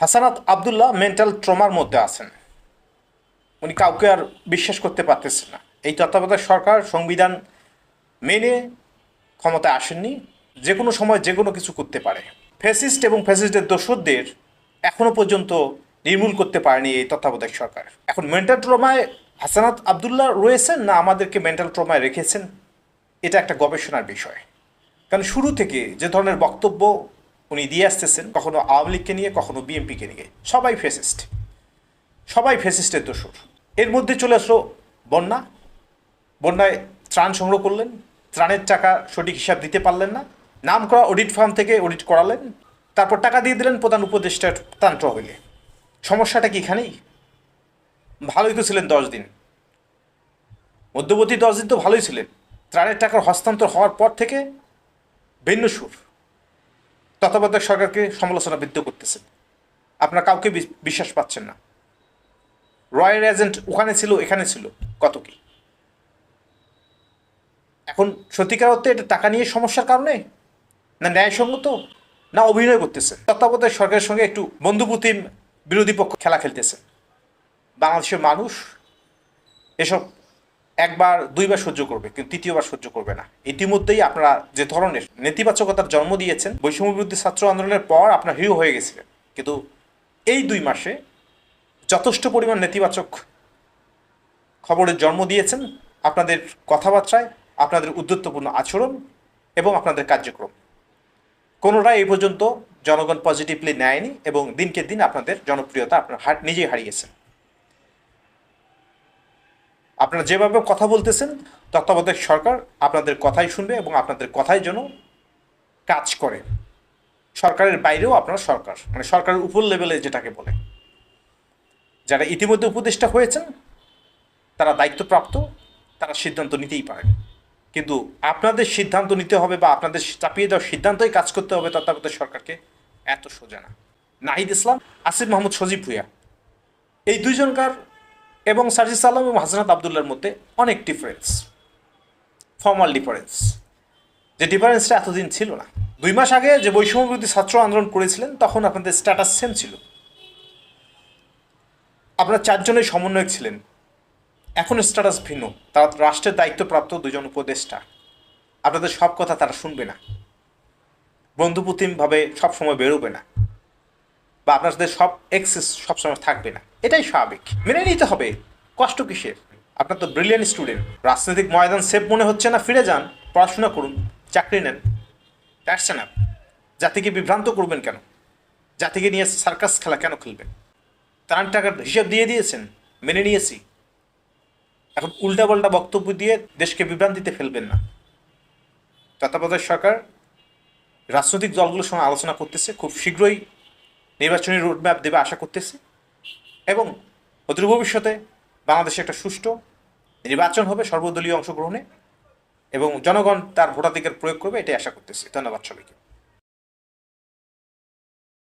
Hasnat Abdullah mental ট্রমার মধ্যে আছেন। উনি কাউকে আর বিশ্বাস করতে পারতেছেন না। এই তত্ত্বাবধায়ক সরকার সংবিধান মেনে ক্ষমতায় আসেননি, যে কোনো সময় যে কোনো কিছু করতে পারে। ফ্যাসিস্ট এবং ফ্যাসিস্টের দোষরদের এখনও পর্যন্ত নির্মূল করতে পারেনি এই তত্ত্বাবধায়ক সরকার। এখন মেন্টাল ট্রমায় হাসানাত আবদুল্লাহ রয়েছেন না আমাদেরকে মেন্টাল ট্রমায় রেখেছেন? এটা একটা গবেষণার বিষয়। কারণ শুরু থেকে যে ধরনের বক্তব্য উনি দিয়ে আসতেছেন, কখনো আওয়ামী লীগকে নিয়ে, কখনো বিএনপিকে নিয়ে। সবাই ফেসিস্ট সবাই ফেসিস্টের দোষর। এর মধ্যে চলে আসলো বন্যা। বন্যায় ত্রাণ সংগ্রহ করলেন। ত্রাণের টাকা সঠিক হিসাব দিতে পারলেন না। নাম করা অডিট ফার্ম থেকে অডিট করালেন। তারপর টাকা দিয়ে দিলেন প্রধান উপদেষ্টার তান্ত্র হইলে। সমস্যাটা কি এখানেই ভালোই তো ছিলেন দশ দিন। মধ্যবর্তী দশ দিন তো ভালোই ছিলেন। ত্রাণের টাকার হস্তান্তর হওয়ার পর থেকে ভিন্ন সুর। তত্ত্বাবধায়ক সরকারকে সমালোচনা বৃদ্ধ করতেছেন আপনারা কাউকে বিশ্বাস পাচ্ছেন না। রয়্যাল এজেন্ট ওখানে ছিল, এখানে ছিল, কত কি? এখন সত্যিকার অর্থে এটা টাকা নিয়ে সমস্যার কারণে না ন্যায়সঙ্গত? না অভিনয় করতেছে? তত্ত্বাবধায়ক সরকারের সঙ্গে একটু বন্ধুপ্রতিম বিরোধী পক্ষ খেলা খেলতেছে। বাংলাদেশের মানুষ এসব একবার, দুইবার সহ্য করবে, কিন্তু তৃতীয়বার সহ্য করবে না। ইতিমধ্যেই আপনারা যে ধরনের নেতিবাচকতার জন্ম দিয়েছেন, বৈষম্য বিরোধী ছাত্র আন্দোলনের পর আপনার হিরো হয়ে গেছিলেন। কিন্তু এই দুই মাসে যথেষ্ট পরিমাণ নেতিবাচক খবরের জন্ম দিয়েছেন আপনাদের কথাবার্তায়, আপনাদের উদ্যত্তপূর্ণ আচরণ এবং আপনাদের কার্যক্রম। কোনোটা এই পর্যন্ত জনগণ পজিটিভলি নেয়নি এবং দিনকে দিন আপনাদের জনপ্রিয়তা আপনার নিজেই হারিয়েছেন। আপনারা যেভাবে কথা বলতেছেন, তত্ত্বাবধায়ক সরকার আপনাদের কথাই শুনবে এবং আপনাদের কথাই যেন কাজ করে। সরকারের বাইরেও আপনার সরকার মানে সরকারের উপর লেভেলে যেটাকে বলে। যারা ইতিমধ্যে উপদেষ্টা হয়েছেন, তারা দায়িত্বপ্রাপ্ত, তারা সিদ্ধান্ত নিতেই পারেন। কিন্তু আপনাদের সিদ্ধান্ত নিতে হবে বা আপনাদের চাপিয়ে দেওয়ার সিদ্ধান্তই কাজ করতে হবে তত্ত্বাবধায়ক সরকারকে, এত সোজা না। নাহিদ ইসলাম, আসিফ মাহমুদ, সজীব ভুইয়া। এই দুইজনকার এবং সার্জিস আলম এবং হাসানাত আবদুল্লার মধ্যে অনেক ডিফারেন্স ফর্মাল ডিফারেন্স যে ডিফারেন্সটা এতদিন ছিল না। দুই মাস আগে যে বৈষম্য বিরোধী ছাত্র আন্দোলন করেছিলেন, তখন আপনাদের স্ট্যাটাস সেম ছিল। আপনারা চারজনের সমন্বয়ক ছিলেন। এখন স্ট্যাটাস ভিন্ন। তারা রাষ্ট্রের দায়িত্বপ্রাপ্ত দুজন উপদেষ্টা। আপনাদের সব কথা তারা শুনবে না। বন্ধুপ্রতিমভাবে সবসময় বেরোবে না। বা আপনাদের সব এক্সেস সবসময় থাকবে না। এটাই স্বাভাবিক। মেনে নিতে হবে, কষ্ট কিসের? আপনার তো ব্রিলিয়ান্ট স্টুডেন্ট রাজনৈতিক ময়দান সেফ মনে হচ্ছে না, ফিরে যান, পড়াশোনা করুন, চাকরি নেন। দ্যাটস না জাতিকে বিভ্রান্ত করবেন কেন? জাতিকে নিয়ে সার্কাস খেলা কেন খেলবেন? তার টাকার হিসাব দিয়ে দিয়েছেন, মেনে নিয়েছি। এখন উল্টাপাল্টা বক্তব্য দিয়ে দেশকে বিভ্রান্তিতে ফেলবেন না। তত্ত্বাবধায়ক সরকার রাজনৈতিক দলগুলোর সঙ্গে আলোচনা করতেছে, খুব শীঘ্রই নির্বাচনী রোডম্যাপ দেবে আশা করতেছে। এবং অদূর ভবিষ্যতে বাংলাদেশে একটা সুষ্ঠু নির্বাচন হবে সর্বদলীয় অংশগ্রহণে এবং জনগণ তার ভোটাধিকার প্রয়োগ করবে, এটাই আশা করতেছি। ধন্যবাদ সবাইকে।